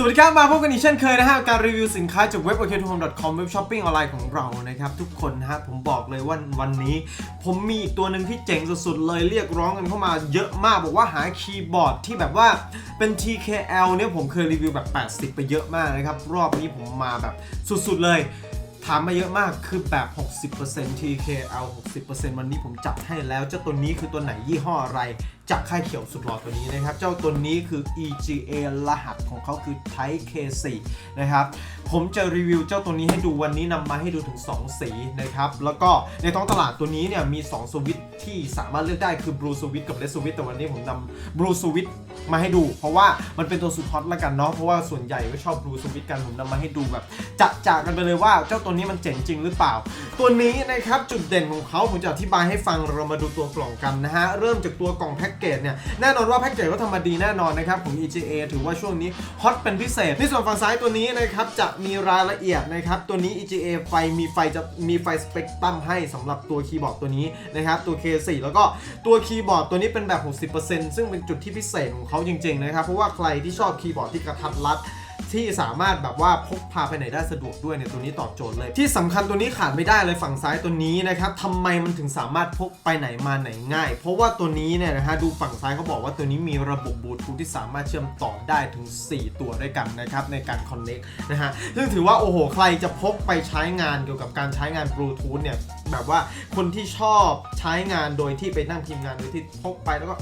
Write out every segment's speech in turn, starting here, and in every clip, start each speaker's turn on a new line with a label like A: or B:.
A: สวัสดีครับ มาพบกันอีกเช่นเคยนะฮะ การรีวิวสินค้าจากเว็บ o k t o h o m e c o m เว็บช้อปปิ้งออนไลน์ของเรานะครับ ทุกคนนะฮะ ผมบอกเลยว่าวันนี้ ผมมีอีกตัวหนึ่งที่เจ๋งสุดๆ เลยเรียกร้องกันเข้ามาเยอะมาก บอกว่าหาคีย์บอร์ดที่แบบว่าเป็น TKL เนี่ยผมเคยรีวิวแบบ 80 ไปเยอะมากนะครับ รอบนี้ผมมาแบบสุดๆเลย ถามมาเยอะมากคือแบบ 60% TKL 60%วันนี้ผมจัดให้แล้ว เจ้าตัวนี้คือตัวไหนยี่ห้ออะไร จากค่ายเขียวสุดหล่อตัวนี้นะครับ เจ้าตัวนี้คือ EGA รหัสของเขาคือ Type K4 นะครับ ผมจะรีวิวเจ้าตัวนี้ให้ดูวันนี้นำมาให้ดูถึง 2 สีนะครับ แล้วก็ในท้องตลาดตัวนี้เนี่ยมี 2 สวิตที่สามารถเลือกได้คือ Blue Switch กับ Red Switch แต่วันนี้ผมนำ Blue Switch มาให้ดู เพราะว่ามันเป็นตัวสุดฮอตละกันเนาะเพราะว่าส่วนใหญ่ก็ชอบ Blue Switch กันผมนำมาให้ดูแบบจะจากกันไปเลยว่าเจ้าตัวนี้มันเจ๋งจริงหรือเปล่า ตัวนี้นะครับจุดเด่นของเขาผมจะอธิบายให้ฟังเรามาดูตัวกล่องกันนะฮะเริ่มจากตัวกล่องแพ็กเกจเนี่ยแน่นอนว่าแพ็กเกจก็ทำมาดีแน่นอนนะครับของ EGA ถือว่าช่วงนี้ฮอตเป็นพิเศษในส่วนฝั่งซ้ายตัวนี้นะครับจะมีรายละเอียดนะครับตัวนี้ EGA ไฟมีไฟจะมีไฟสเปกตรัมให้สำหรับตัวคีย์บอร์ดตัวนี้นะครับตัว K4 แล้วก็ตัวคีย์บอร์ดตัวนี้เป็นแบบ 60%ซึ่งเป็นจุดที่พิเศษของเขาจริงๆนะครับเพราะว่าใครที่ชอบคีย์บอร์ดที่กระทัดรัด ที่สามารถแบบว่าพกพาไปไหนได้สะดวกด้วยเนี่ยตัวนี้ตอบโจทย์เลย ที่สำคัญตัวนี้ขาดไม่ได้เลยฝั่งซ้ายตัวนี้นะครับทำไมมันถึงสามารถพกไปไหนมาไหนง่าย เพราะว่าตัวนี้เนี่ยนะฮะดูฝั่งซ้ายเขาบอกว่าตัวนี้มีระบบบลูทูธที่สามารถเชื่อมต่อได้ถึง 4 ตัวด้วยกันนะครับในการคอนเน็กนะฮะซึ่งถือว่าโอ้โหใครจะพกไปใช้งานเกี่ยวกับการใช้งานบลูทูธเนี่ยแบบว่าคนที่ชอบใช้งานโดยที่ไปนั่งพิมงานโดยที่พกไปแล้วก็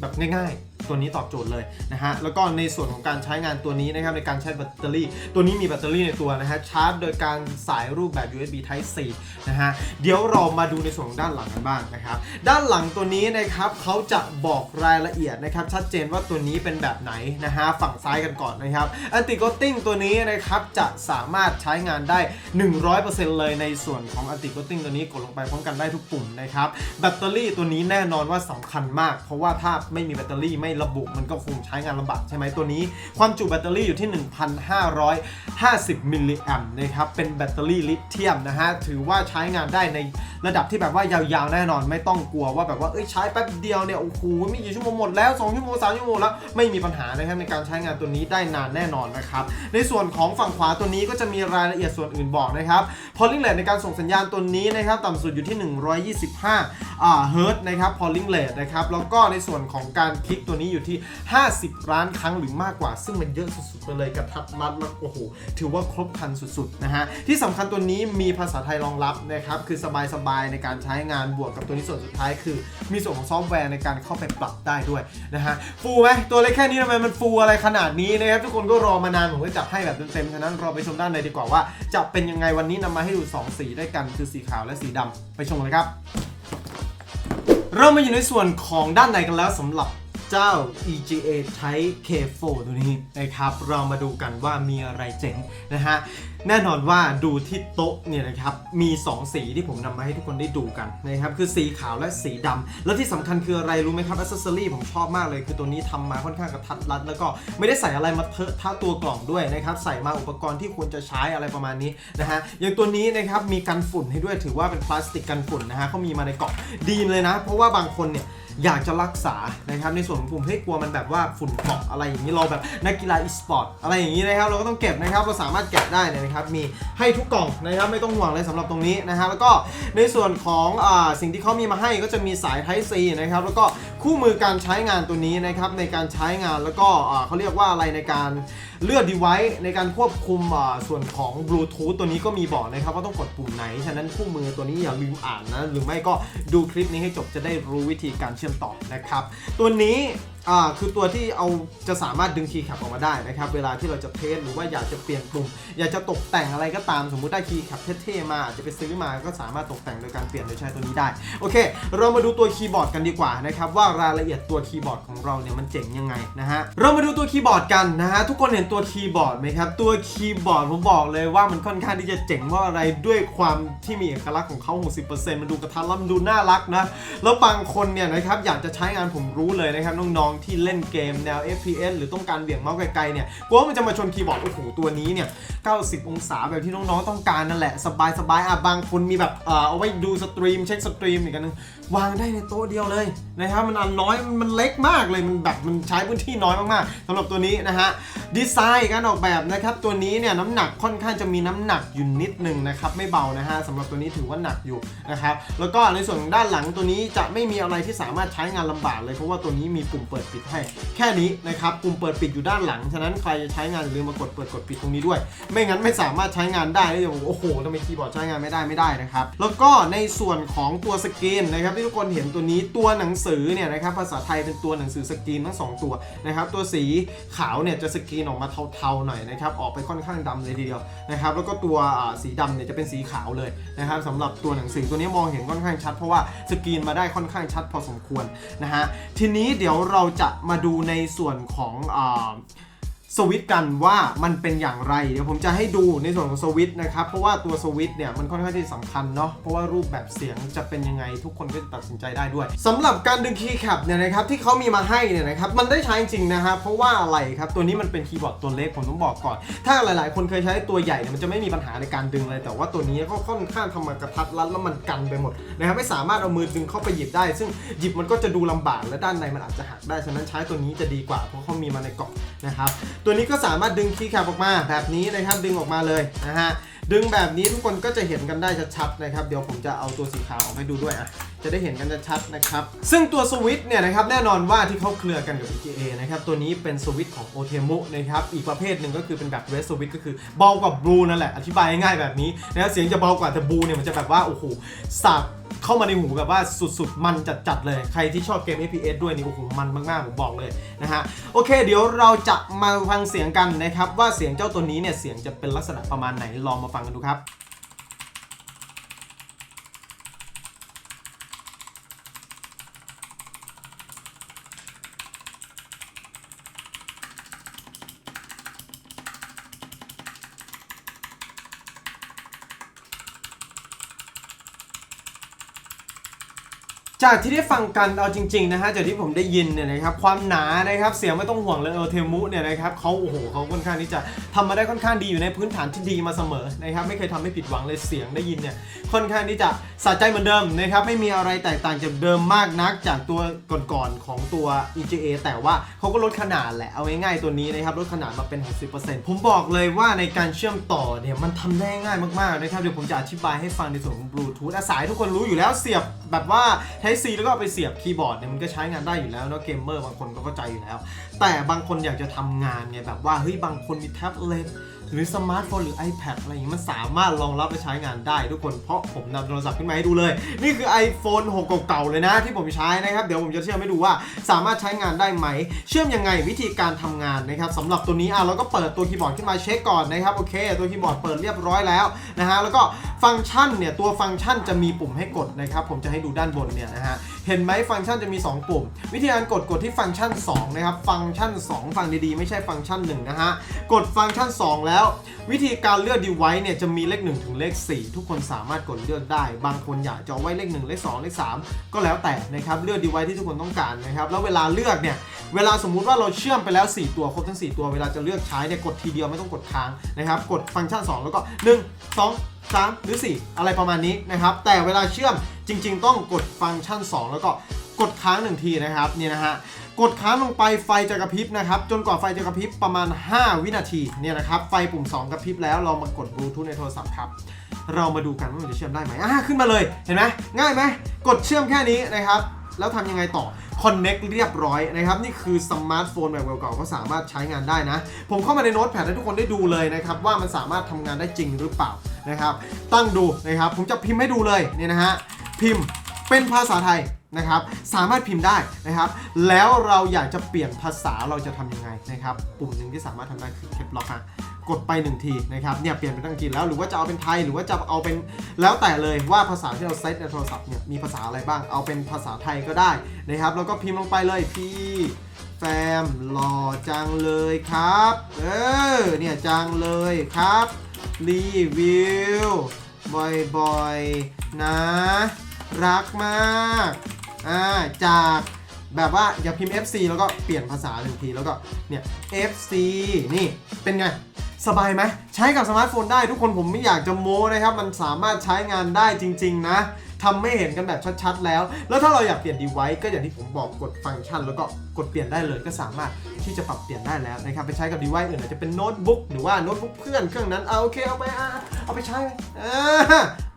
A: แบบง่ายๆ ตัวนี้ตอบโจทย์เลยนะฮะ แล้วก็ในส่วนของการใช้งานตัวนี้นะครับในการใช้แบตเตอรี่ ตัวนี้มีแบตเตอรี่ในตัวนะฮะ ชาร์จโดยการสายรูปแบบ USB Type C นะฮะ เดี๋ยวเรามาดูในส่วนของด้านหลังกันบ้างนะครับ ด้านหลังตัวนี้นะครับเขาจะบอกรายละเอียดนะครับชัดเจนว่าตัวนี้เป็นแบบไหนนะฮะ ฝั่งซ้ายกันก่อนนะครับอันติโกติ้งตัวนี้นะครับจะสามารถใช้งานได้ 100%เลยในส่วนของอันติโกติ้งตัวนี้กดลงไปพร้อมกันได้ทุกปุ่มนะครับ แบตเตอรี่ตัวนี้แน่นอนว่าสำคัญมาก เพราะว่าถ้าไม่มีแบตเตอรี่ไม่ระบุมันก็คงใช้งานลำบากใช่ไหมตัวนี้ ความจุแบตเตอรี่อยู่ที่ 1,550มิลลิแอมป์นะครับ เป็นแบตเตอรี่ลิเธียมนะฮะ ถือว่าใช้งานได้ในระดับที่แบบว่ายาวๆแน่นอน ไม่ต้องกลัวว่าแบบว่าเอ้ยใช้แป๊บเดียวเนี่ยโอ้โหไม่กี่ชั่วโมงหมดแล้ว2ชั่วโมง3ชั่วโมงแล้วไม่มีปัญหานะครับในการใช้งานตัวนี้ได้นานแน่นอนนะครับในส่วนของฝั่งขวาตัวนี้ก็จะมีรายละเอียดส่วนอื่นบอกนะครับพอลิงเลทในการส่งสัญญาณตัวนี้นะครับต่ำสุดอยู่ที่ 125อ่าเฮิร์ตนะครับพอลิงเลทนะครับแล้วก็ในส่วนของการคลิกตัวนี้อยู่ที่ 50 ล้านครั้งหรือมากกว่า ซึ่งมันเยอะสุดๆไปเลยกระทัดรัดแล้วโอ้โหถือว่าครบคันสุดๆนะฮะที่สำคัญตัวนี้มีภาษาไทยรองรับนะครับคือสบายๆในการใช้งานบวกกับตัวนี้ส่วนสุดท้ายคือ มีส่วนของซอฟต์แวร์ในการเข้าไปปรับได้ด้วยนะฮะฟูไหมตัวเล็กแค่นี้ทำไมมันฟูอะไรขนาดนี้นะครับทุกคนก็รอมานานผมก็จับให้แบบเต็มๆฉะนั้นเราไปชมด้านในดีกว่าว่า จะเป็นยังไงวันนี้นำมาให้ดู 2 สีได้กันคือสีขาวและสีดำไปชมเลยครับเรามาอยู่ในส่วนของด้านในกันแล้วสำหรับ เจ้า EGA Type K4 ตัวนี้นะครับ เรามาดูกันว่ามีอะไรเจ๋งนะฮะ แน่นอนว่าดูที่โต๊ะเนี่ยนะครับมี 2 สีที่ผมนำมาให้ทุกคนได้ดูกันนะครับคือสีขาวและสีดำแล้วที่สำคัญคืออะไรรู้ไหมครับอ c เซ s ซอรี่ผมชอบมากเลย คือตัวนี้ทำมาค่อนข้างกระทัดรัด แล้วก็ไม่ได้ใส่อะไรมาเทอะท่าตัวกล่องด้วยนะครับใส่มาอุปกรณ์ที่ควรจะใช้อะไรประมาณนี้นะฮะอย่างตัวนี้นะครับมีกันฝุ่นให้ด้วยถือว่าเป็นพลาสติกกันฝุ่นนะฮะเขามีมาในกล่องดีเลยนะ เพราะว่าบางคนเนี่ยอยากจะรักษานะครับในส่วนของผมให้กลัวมันแบบว่าฝุ่นเกาะอะไรอย่างนี้เราแบบนักกีฬาอีสปอร์ตอะไรอย่างนี้นะครับเราก็ต้องเก็บนะครับเราสามารถแกะได้เลยนะครับมีให้ทุกกล่องนะครับไม่ต้องห่วงเลยสำหรับตรงนี้นะฮะแล้วก็ในส่วนของอสิ่งที่เขามีมาให้ก็จะมีสาย Type C นะครับแล้วก็คู่มือการใช้งานตัวนี้นะครับในการใช้งานแล้วก็เขาเรียกว่าอะไรในการเลือก device ในการควบคุมส่วนของบลูทูธตัวนี้ก็มีบอกนะครับว่าต้องกดปุ่มไหน ฉะนั้นคู่มือตัวนี้อย่าลืมอ่านนะ หรือไม่ก็ดูคลิปนี้ให้จบจะได้รู้วิธีการเชื่อมต่อนะครับ ตัวนี้ อ่าคือตัวที่เอาจะสามารถดึงคีย์แคปออกมาได้นะครับ เวลาที่เราจะเทสหรือว่าอยากจะเปลี่ยนปุ่ม อยากจะตกแต่งอะไรก็ตามสมมุติได้คีย์แคปเท่ๆมาอาจจะไปซื้อมาก็สามารถตกแต่งโดยการเปลี่ยนโดยใช้ตัวนี้ได้ โอเค เรามาดูตัวคีย์บอร์ดกันดีกว่านะครับว่ารายละเอียดตัวคีย์บอร์ดของเราเนี่ยมันเจ๋งยังไงนะฮะเรามาดูตัวคีย์บอร์ดกันนะฮะทุกคนเห็นตัวคีย์บอร์ดไหมครับตัวคีย์บอร์ดผมบอกเลยว่ามันค่อนข้างที่จะเจ๋งว่าะอะไรด้วยความที่มีเอกลักษณ์ของเขา 60%มันดูกระทัดรัดมันดูน่ารักนะแล้วบางคนเนี่ยนะครับอยากจะใช้งานผมรู้เลยนะครับน้ององที่เล่นเกมแนว FPS หรือต้องการเบี่ยงเมาส์ไกลๆเนี่ยกลัวว่ามันจะมาชนคีย์บอร์ดโอ้โหตัวนี้เนี่ย 90 องศาแบบที่น้องๆต้องการนั่นแหละ สบายๆอะบางคนมีแบบเอ่อเอาไว้ดูสตรีมเช็คสตรีมอีกอันนึงวางได้ในโต๊ะเดียวเลยนะครับมันอันน้อยมันเล็กมากเลยมันแบบมันใช้พื้นที่น้อยมากๆสำหรับตัวนี้นะฮะดีไซน์การออกแบบนะครับตัวนี้เนี่ยน้ำหนักค่อนข้างจะมีน้ำหนักอยู่นิดหนึ่งนะครับไม่เบานะฮะสำหรับตัวนี้ถือว่าหนักอยู่นะครับแล้วก็ในส่วนด้านหลังตัวนี้จะไม่มีอะไรที่สามารถใช้งานลำบากเลยเพราะว่าตัวนี้มีปุ่มเปิดปิดให้ แค่นี้นะครับปุ่มเปิดปิดอยู่ด้านหลัง ฉะนั้นใครจะใช้งานลืมมากดเปิดกดปิดตรงนี้ด้วย ไม่งั้นไม่สามารถใช้งานได้แล้วโอ้โหทำไมคีย์บอร์ดใช้งานไม่ได้ไม่ได้นะครับ แล้วก็ในส่วนของตัวสกรีนนะครับที่ทุกคนเห็นตัวนี้ตัวหนังสือเนี่ยนะครับภาษาไทยเป็นตัวหนังสือสกรีนทั้งสองตัวนะครับตัวสีขาวเนี่ยจะสกรีนออกมาเทาๆหน่อยนะครับออกไปค่อนข้างดำเลยทีเดียวนะครับแล้วก็ตัวสีดำเนี่ยจะเป็นสีขาวเลยนะครับสำหรับตัวหนังสือตัวนี้มองเห็นค่อนข้างชัด เพราะว่าสกรีนมาได้ค่อนข้างชัดพอสมควรนะฮะทีนี้เดี๋ยวเราจะมาดูในส่วนของอ สวิตกันว่ามันเป็นอย่างไร เดี๋ยวผมจะให้ดูในส่วนของสวิตนะครับ เพราะว่าตัวสวิตเนี่ยมันค่อนข้างที่สำคัญเนาะเพราะว่ารูปแบบเสียงจะเป็นยังไงทุกคนก็จะตัดสินใจได้ด้วยสำหรับการดึงคีย์แคปเนี่ยนะครับที่เขามีมาให้เนี่ยนะครับมันได้ใช้จริงนะครับเพราะว่าอะไรครับตัวนี้มันเป็นคีย์บอร์ดตัวเล็กผมต้องบอกก่อน ถ้าหลาย ๆ คนเคยใช้ตัวใหญ่เนี่ยมันจะไม่มีปัญหาในการดึงเลย แต่ว่าตัวนี้ก็ค่อนข้างทำมากระทัดรัดแล้วมันกันไปหมดนะครับไม่สามารถเอามือดึงเข้าไปหยิบได้ ซึ่งหยิบมันก็จะดูลำบากและด้านในมันอาจจะหักได้ฉะนั้นใช้ตัวนี้จะดีกว่าเพราะเขามีมาในกล่องนะครับตัวนี้ก็สามารถดึงคีย์แคปออกมาแบบนี้นะครับดึงออกมาเลยนะฮะดึงแบบนี้ทุกคนก็จะเห็นกันได้ชัดๆนะครับ เดี๋ยวผมจะเอาตัวสีขาวออกให้ดูด้วยอะจะได้เห็นกันชัดๆนะครับ ซึ่งตัวสวิตช์เนี่ยนะครับแน่นอนว่าที่เขาเคลือกันกับ EGA นะครับ ตัวนี้เป็นสวิตช์ของ o t e m u นะครับ อีกประเภทหนึ่งก็คือเป็นแบบ Red Switch ก็คือเบากว่า Blue นั่นแหละ อธิบายง่ายๆแบบนี้นะเสียงจะเบากว่าแต่ Blue เนี่ยมันจะแบบว่าโอ้โหสับ เข้ามาในหูแบบว่าสุดๆ มันจัดๆเลย ใครที่ชอบเกม FPS ด้วยนี่โอ้โหมันมากๆผมบอกเลยนะฮะโอเค เดี๋ยวเราจะมาฟังเสียงกันนะครับว่าเสียงเจ้าตัวนี้เนี่ยเสียงจะเป็นลักษณะประมาณไหนลองมาฟังกันดูครับ จากที่ได้ฟังกันเอาจริงๆนะฮะจากที่ผมได้ยินเนี่ยนะครับความหนานะครับเสียงไม่ต้องห่วงเลยเออเทมุเนี่ยนะครับเขาโอ้โหเขาค่อนข้างที่จะทำมาได้ค่อนข้างดีอยู่ในพื้นฐานที่ดีมาเสมอนะครับไม่เคยทำให้ผิดหวังเลยเสียงได้ยินเนี่ยค่อนข้างที่จะสะใจเหมือนเดิมนะครับไม่มีอะไรแตกต่างจากเดิมมากนักจากตัวก่อนๆของตัว EGA แต่ว่าเขาก็ลดขนาดแหละเอาง่ายๆตัวนี้นะครับลดขนาดมาเป็น 60%ผมบอกเลยว่าในการเชื่อมต่อเนี่ยมันทำได้ง่ายมากๆนะครับเดี๋ยวผมจะอธิบายให้ฟังในส่วนของบลูทูธสายทุกคนรู้อยู่แล้วเสียบแบบว่า Type C แล้วก็ไปเสียบคีย์บอร์ดเนี่ยมันก็ใช้งานได้อยู่แล้วเนาะเกมเมอร์บางคนก็เข้าใจอยู่แล้ว แต่บางคนอยากจะทำงานไงแบบว่าเฮ้ยบางคนมีแท็บเล็ต หรือสมาร์ทโฟนหรือ iPad อะไรอย่างนี้มันสามารถรองรับและใช้งานได้ทุกคน เพราะผมนำโทรศัพท์ขึ้นมาให้ดูเลย นี่คือ iPhone 6เก่าๆเลยนะ ที่ผมใช้นะครับ เดี๋ยวผมจะเชื่อมให้ดูว่าสามารถใช้งานได้ไหม เชื่อมยังไงวิธีการทำงานนะครับสำหรับตัวนี้อะเราก็เปิดตัวคีย์บอร์ดขึ้นมาเช็คก่อนนะครับโอเค ตัวคีย์บอร์ดเปิดเรียบร้อยแล้วนะฮะแล้วก็ฟังก์ชันเนี่ยตัวฟังก์ชันจะมีปุ่มให้กดนะครับผมจะให้ดูด้านบนเนี่ยนะฮะเห็นไหมฟังก์ชันจะมี 2 ปุ่ม วิธีการกดกดที่ฟังก์ชัน 2 นะครับ ฟังก์ชัน 2 ฟังดีๆ ไม่ใช่ฟังก์ชัน 1 นะฮะ กดฟังก์ชัน 2 แล้ว วิธีการเลือก device เนี่ยจะมีเลข 1 ถึงเลข 4 ทุกคนสามารถกดเลือกได้ บางคนอยากจะเอาไว้เลข 1 เลข 2 เลข 3 ก็แล้วแต่นะครับ เลือก device ที่ทุกคนต้องการนะครับ แล้วเวลาเลือกเนี่ย เวลาสมมุติว่าเราเชื่อมไปแล้ว 4 ตัวครบทั้ง 4 ตัว เวลาจะเลือกใช้เนี่ยกดทีเดียวไม่ต้องกดค้างนะครับ กดฟังก์ชัน 2 แล้วก็ 1 2 3 หรือ 4 อะไรประมาณนี้นะครับ แต่เวลาเชื่อม จริง ๆ ต้องกดฟังก์ชัน 2 แล้วก็กดค้างหนึ่งทีนะครับนี่นะฮะกดค้างลงไปไฟจะกระพริบนะครับ จนกว่าไฟจะกระพริบประมาณ 5 วินาทีเนี่ยนะครับ ไฟปุ่ม 2 กระพริบแล้วเรามากดบลูทูธในโทรศัพท์ครับ เรามาดูกันว่ามันจะเชื่อมได้ไหมอ่าขึ้นมาเลยเห็นไหมง่ายไหมกดเชื่อมแค่นี้นะครับ แล้วทำยังไงต่อ Connect เรียบร้อยนะครับ นี่คือสมาร์ทโฟนแบบเก่าๆก็สามารถใช้งานได้นะ ผมเข้ามาในโน้ตแพดให้ทุกคนได้ดูเลยนะครับ ว่ามันสามารถทำงานได้จริงหรือเปล่านะครับ ตั้งดูนะครับผมจะพิมพ์ให้ดูเลยเนี่ยนะฮะ พิมพ์เป็นภาษาไทยนะครับ สามารถพิมพ์ได้นะครับ แล้วเราอยากจะเปลี่ยนภาษาเราจะทำยังไงนะครับ ปุ่มหนึ่งที่สามารถทำได้คือเคปล็อกฮะกดไปหนึ่งทีนะครับ เนี่ยเปลี่ยนเป็นอังกฤษแล้วหรือว่าจะเอาเป็นไทยหรือว่าจะเอาเป็นแล้วแต่เลยว่าภาษาที่เราเซตในโทรศัพท์เนี่ยมีภาษาอะไรบ้าง เอาเป็นภาษาไทยก็ได้นะครับ แล้วก็พิมพ์ลงไปเลยพี่แฟมหล่อจังเลยครับ เออ เนี่ยจังเลยครับ รีวิวบ่อยๆนะ รักมากอ่าจากแบบว่าอย่าพิมพ์ FC แล้วก็เปลี่ยนภาษาหนึ่งทีแล้วก็เนี่ย FC นี่เป็นไงสบายไหมใช้กับสมาร์ทโฟนได้ทุกคนผมไม่อยากจะโม้นะครับ มันสามารถใช้งานได้จริง ๆ นะ ทำไม่เห็นกันแบบชัดๆแล้ว แล้วถ้าเราอยากเปลี่ยน device ก็อย่างที่ผมบอกกดฟังก์ชัน แล้วก็กดเปลี่ยนได้เลยก็สามารถที่จะปรับเปลี่ยนได้แล้วนะครับไปใช้กับ device อื่นอาจจะเป็นโน้ตบุ๊กหรือว่าโน้ตบุ๊กเพื่อนเครื่องนั้นเอาโอเคเอาไปเอาไปใช้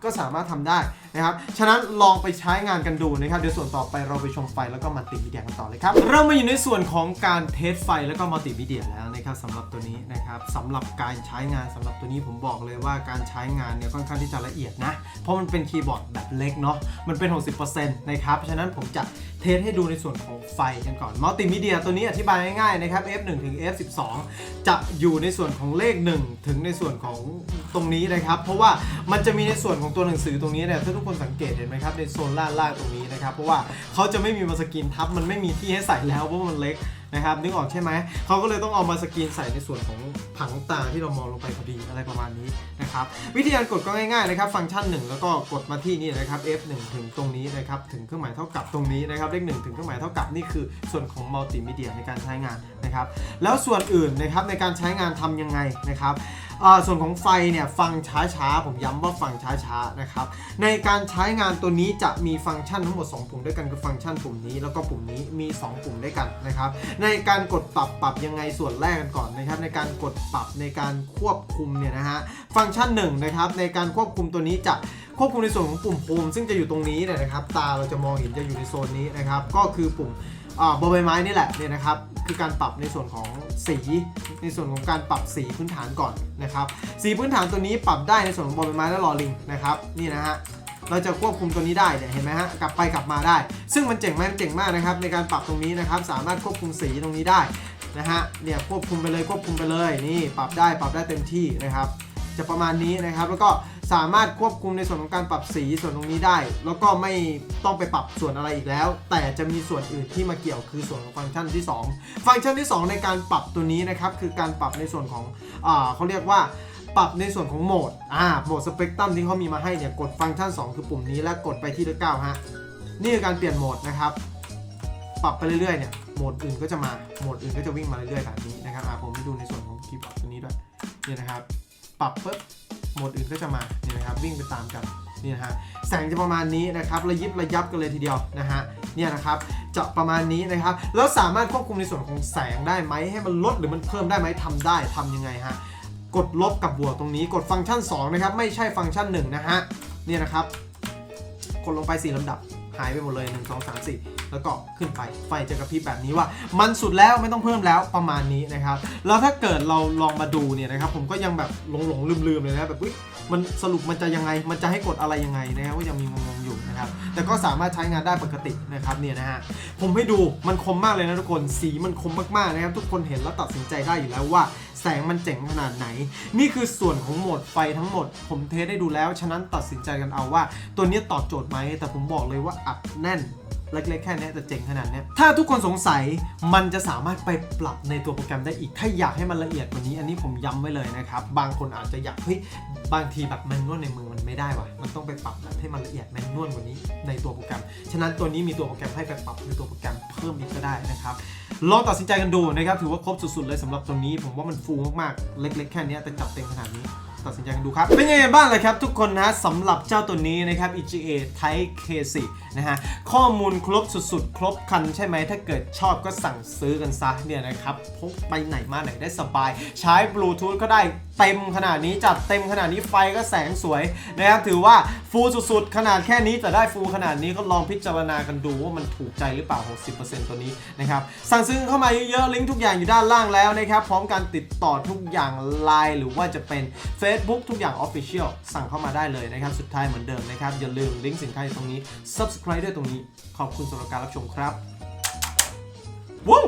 A: ก็สามารถทำได้นะครับ ฉะนั้นลองไปใช้งานกันดูนะครับ เดี๋ยวส่วนต่อไปเราไปชมไฟแล้วก็มัลติมีเดียกันต่อเลยครับ เรามาอยู่ในส่วนของการเทสไฟแล้วก็มัลติมีเดียแล้ว ครับสำหรับตัวนี้นะครับสำหรับการใช้งานสำหรับตัวนี้ผมบอกเลยว่าการใช้งานเนี่ยค่อนข้างที่จะละเอียดนะ เพราะมันเป็นคีย์บอร์ดแบบเล็กเนาะมันเป็น 60%นะครับเพราะฉะนั้นผมจะเทสให้ดูในส่วนของไฟกันก่อนมัลติมีเดียตัวนี้อธิบายง่ายๆนะครับ F1 ถึง F12 จะอยู่ในส่วนของเลข 1 ถึงในส่วนของตรงนี้นะครับ เพราะว่ามันจะมีในส่วนของตัวหนังสือตรงนี้เนี่ยถ้าทุกคนสังเกตเห็นไหมครับในโซนล่างๆตรงนี้นะครับ เพราะว่าเขาจะไม่มีมาสกรีนทับมันไม่มีที่ให้ใส่แล้วเพราะมันเล็กนะครับนึกออกใช่ไหมเขาก็เลยต้องเอามาสกรีนใส่ในส่วนของผังตาที่เรามองลงไปพอดีอะไรประมาณนี้นะครับวิธีการกดก็ง่ายๆนะครับ ฟังก์ชัน 1 แล้วก็กดมาที่นี่นะครับ F1 ถึงตรงนี้นะครับ ถึงเครื่องหมายเท่ากับตรงนี้นะครับเลข1ถึงเครื่องหมายเท่ากับนี่คือส่วนของมัลติมีเดียในการใช้งานนะครับแล้วส่วนอื่นนะครับในการใช้งานทำยังไงนะครับ ส่วนของไฟเนี่ยฟังช้าๆ ผมย้ำว่าฟังช้าๆนะครับในการใช้งานตัวนี้จะมีฟังก์ชันทั้งหมด 2 ปุ่มด้วยกันคือฟังก์ชันปุ่มนี้ แล้วก็ปุ่มนี้มี 2 ปุ่มด้วยกันนะครับในการกดปรับปรับยังไงส่วนแรกกันก่อนนะครับในการกดปรับในการควบคุมเนี่ยนะฮะฟังก์ชันหนึ่งนะครับในการควบคุมตัวนี้จะควบคุมในส่วนของปุ่มโฮมซึ่งจะอยู่ตรงนี้เนี่ยนะครับตาเราจะมองเห็นจะอยู่ในโซนนี้นะครับก็คือปุ่ม บอใบไม้นี่แหละเนี่ยนะครับคือการปรับในส่วนของสีในส่วนของการปรับสีพื้นฐานก่อนนะครับสีพื้นฐานตัวนี้ปรับได้ในส่วนของบอใบไม้และลอลิงนะครับนี่นะฮะเราจะควบคุมตัวนี้ได้เนี่ยเห็นไหมฮะกลับไปกลับมาได้ ซึ่งมันเจ๋งมากมันเจ๋งมากนะครับในการปรับตรงนี้นะครับสามารถควบคุมสีตรงนี้ได้นะฮะเนี่ยควบคุมไปเลยควบคุมไปเลยนี่ปรับได้ปรับได้เต็มที่นะครับ จะประมาณนี้นะครับ แล้วก็สามารถควบคุมในส่วนของการปรับสีส่วนตรงนี้ได้ แล้วก็ไม่ต้องไปปรับส่วนอะไรอีกแล้ว แต่จะมีส่วนอื่นที่มาเกี่ยวคือส่วนของฟังก์ชันที่ 2 ฟังก์ชันที่ 2 ในการปรับตัวนี้นะครับคือการปรับในส่วนของอเขาเรียกว่าปรับในส่วนของโหมด อ่า โหมดสเปกตรัมที่เขามีมาให้เนี่ย กดฟังก์ชัน 2 คือปุ่มนี้แล้วกดไปที่เลข9ฮะ นี่คือการเปลี่ยนโหมดนะครับ ปรับไปเรื่อยๆเนี่ย โหมดอื่นก็จะมา โหมดอื่นก็จะวิ่งมาเรื่อยๆแบบนี้นะครับ อ่า ผมไปดูในส่วนของคีย์บอร์ดตัวนี้ด้วยนี่นะครับ ปรับปุ๊บโหมดอื่นก็จะมาเนี่ยนะครับวิ่งไปตามกันนี่นะฮะแสงจะประมาณนี้นะครับระยิบระยับกันเลยทีเดียวนะฮะเนี่ยนะครับจะประมาณนี้นะครับแล้วสามารถควบคุมในส่วนของแสงได้ไหมให้มันลดหรือมันเพิ่มได้ไหมทำได้ทำยังไงฮะกดลบกับบวกตรงนี้กดฟังก์ชัน2นะครับไม่ใช่ฟังก์ชัน1นะฮะเนี่ยนะครับกดลงไป 4ลำดับ หายไปหมดเลย1 2 3 4 แล้วก็ขึ้นไปไฟจะกระพริบแบบนี้ว่า มันสุดแล้วไม่ต้องเพิ่มแล้วประมาณนี้นะครับแล้วถ้าเกิดเราลองมาดูเนี่ยนะครับผมก็ยังแบบหลงหลงลืมลืมๆเลยนะแบบอุ๊ย มันสรุปมันจะยังไง มันจะให้กดอะไรยังไงนะครับก็ยังมีงงๆอยู่นะครับ แต่ก็สามารถใช้งานได้ปกตินะครับเนี่ยนะฮะ ผมให้ดูมันคมมากเลยนะทุกคน สีมันคมมากๆนะครับ ทุกคนเห็นแล้วตัดสินใจได้อยู่แล้วว่าแสงมันเจ๋งขนาดไหน นี่คือส่วนของโหมดไฟทั้งหมด ผมเทสได้ดูแล้ว ฉะนั้นตัดสินใจกันเอาว่า ตัวนี้ตอบโจทย์ไหม แต่ผมบอกเลยว่าอัดแน่น เล็กๆแค่เนี้ยแต่เจ๋งขนาดเนี้ยถ้าทุกคนสงสัยมันจะสามารถไปปรับในตัวโปรแกรมได้อีก ถ้าอยากให้มันละเอียดกว่านี้ อันนี้ผมย้ำไว้เลยนะครับ บางคนอาจจะอยากเฮ้ยบางทีแบบแมนนวลในมือมันไม่ได้ว่ะมันต้องไปปรับแบบให้มันละเอียดแมนนวลกว่านี้ในตัวโปรแกรม ฉะนั้นตัวนี้มีตัวโปรแกรมให้ไปปรับในตัวโปรแกรมเพิ่มอีกก็ได้นะครับลองตัดสินใจกันดูนะครับถือว่าครบสุดๆเลยสำหรับตัวนี้ ผมว่ามันฟูมากๆเล็ก ๆ แค่เนี้ยแต่จับเต็มขนาดนี้ ตัดสินใจกันดูครับ เป็นยังไงบ้างเลยครับทุกคนนะสำหรับเจ้าตัวนี้นะครับ EGA Type K4 นะฮะข้อมูลครบสุดๆ ครบคันใช่ไหมถ้าเกิดชอบก็สั่งซื้อกันซะเนี่ยนะครับพกไปไหนมาไหนได้สบาย ใช้บลูทูธก็ได้ เต็มขนาดนี้จัดเต็มขนาดนี้ไฟก็แสงสวยนะครับถือว่าฟูลสุดๆ ขนาดแค่นี้แต่ได้ฟูลขนาดนี้ก็ลองพิจารณากันดูว่ามันถูกใจหรือเปล่า 60%ตัวนี้นะครับสั่งซื้อเข้ามาเยอะๆลิงก์ทุกอย่างอยู่ด้านล่างแล้วนะครับพร้อมการติดต่อทุกอย่างไลน์หรือว่าจะเป็น Facebook ทุกอย่าง Official สั่งเข้ามาได้เลยนะครับสุดท้ายเหมือนเดิมนะครับอย่าลืมลิงก์สินค้าอยู่ตรงนี้ Subscribe ด้วยตรงนี้ขอบคุณสำหรับการรับชมครับว้